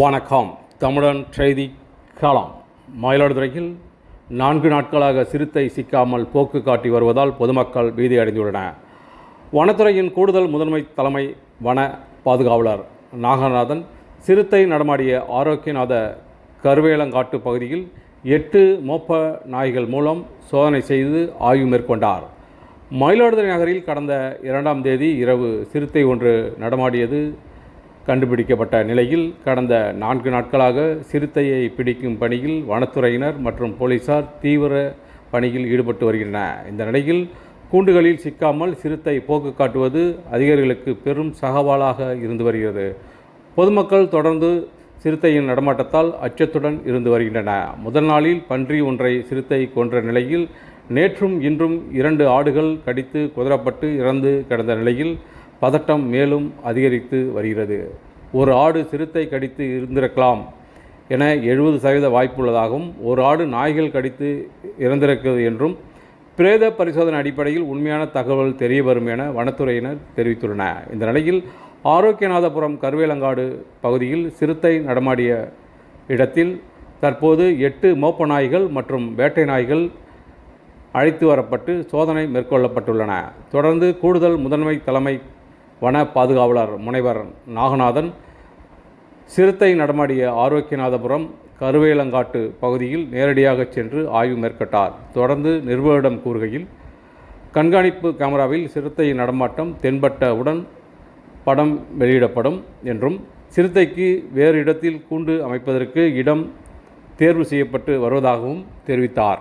வணக்கம். தமிழன் செய்தி காலம் மயிலாடுதுறையில் நான்கு நாட்களாக சிறுத்தை சிக்காமல் போக்கு காட்டி வருவதால் பொதுமக்கள் பீதியடைந்துள்ளனர். வனத்துறையின் கூடுதல் முதன்மை தலைமை வன பாதுகாவலர் நாகநாதன் சிறுத்தை நடமாடிய ஆரோக்கியநாத கருவேலங்காட்டு பகுதியில் எட்டு மோப்ப நாய்கள் மூலம் சோதனை செய்து ஆய்வு மேற்கொண்டார். மயிலாடுதுறை நகரில் கடந்த இரண்டாம் தேதி இரவு சிறுத்தை ஒன்று நடமாடியது. கண்டுபிடிக்கப்பட்ட நிலையில் கடந்த நான்கு நாட்களாக சிறுத்தையை பிடிக்கும் பணியில் வனத்துறையினர் மற்றும் போலீசார் தீவிர பணியில் ஈடுபட்டு வருகின்றன இந்த நிலையில் கூண்டுகளில் சிக்காமல் சிறுத்தை போக்கு காட்டுவது அதிகாரிகளுக்கு பெரும் சகவாலாக இருந்து வருகிறது. பொதுமக்கள் தொடர்ந்து சிறுத்தையின் நடமாட்டத்தால் அச்சத்துடன் இருந்து வருகின்றன. முதல் நாளில் பன்றி ஒன்றை சிறுத்தை கொன்ற நிலையில் நேற்றும் இன்றும் இரண்டு ஆடுகள் கடித்து குதிரப்பட்டு இறந்து கிடந்த நிலையில் பதட்டம் மேலும் அதிகரித்து வருகிறது. ஒரு ஆடு சிறுத்தை கடித்து இருந்திருக்கலாம் என எழுபது சதவீத வாய்ப்புள்ளதாகவும் ஒரு ஆடு நாய்கள் கடித்து இறந்திருக்கிறது என்றும் பிரேத பரிசோதனை அடிப்படையில் உண்மையான தகவல் தெரிய வரும் என வனத்துறையினர் தெரிவித்துள்ளனர். இந்த நிலையில் ஆரோக்கியநாதபுரம் கருவேலங்காடு பகுதியில் சிறுத்தை நடமாடிய இடத்தில் தற்போது எட்டு மோப்ப நாய்கள் மற்றும் வேட்டை நாய்கள் அழைத்து வரப்பட்டு சோதனை மேற்கொள்ளப்பட்டுள்ளன. தொடர்ந்து கூடுதல் முதன்மை தலைமை வன பாதுகாவலர் முனைவர் நாகநாதன் சிறுத்தை நடமாடிய ஆரோக்கியநாதபுரம் கருவேலங்காட்டு பகுதியில் நேரடியாக சென்று ஆய்வு மேற்கொண்டார். தொடர்ந்து நிருபரிடம் கூறுகையில் கண்காணிப்பு கேமராவில் சிறுத்தையின் நடமாட்டம் தென்பட்டவுடன் படம் வெளியிடப்படும் என்றும் சிறுத்தைக்கு வேறு இடத்தில் கூண்டு அமைப்பதற்கு இடம் தேர்வு செய்யப்பட்டு வருவதாகவும் தெரிவித்தார்.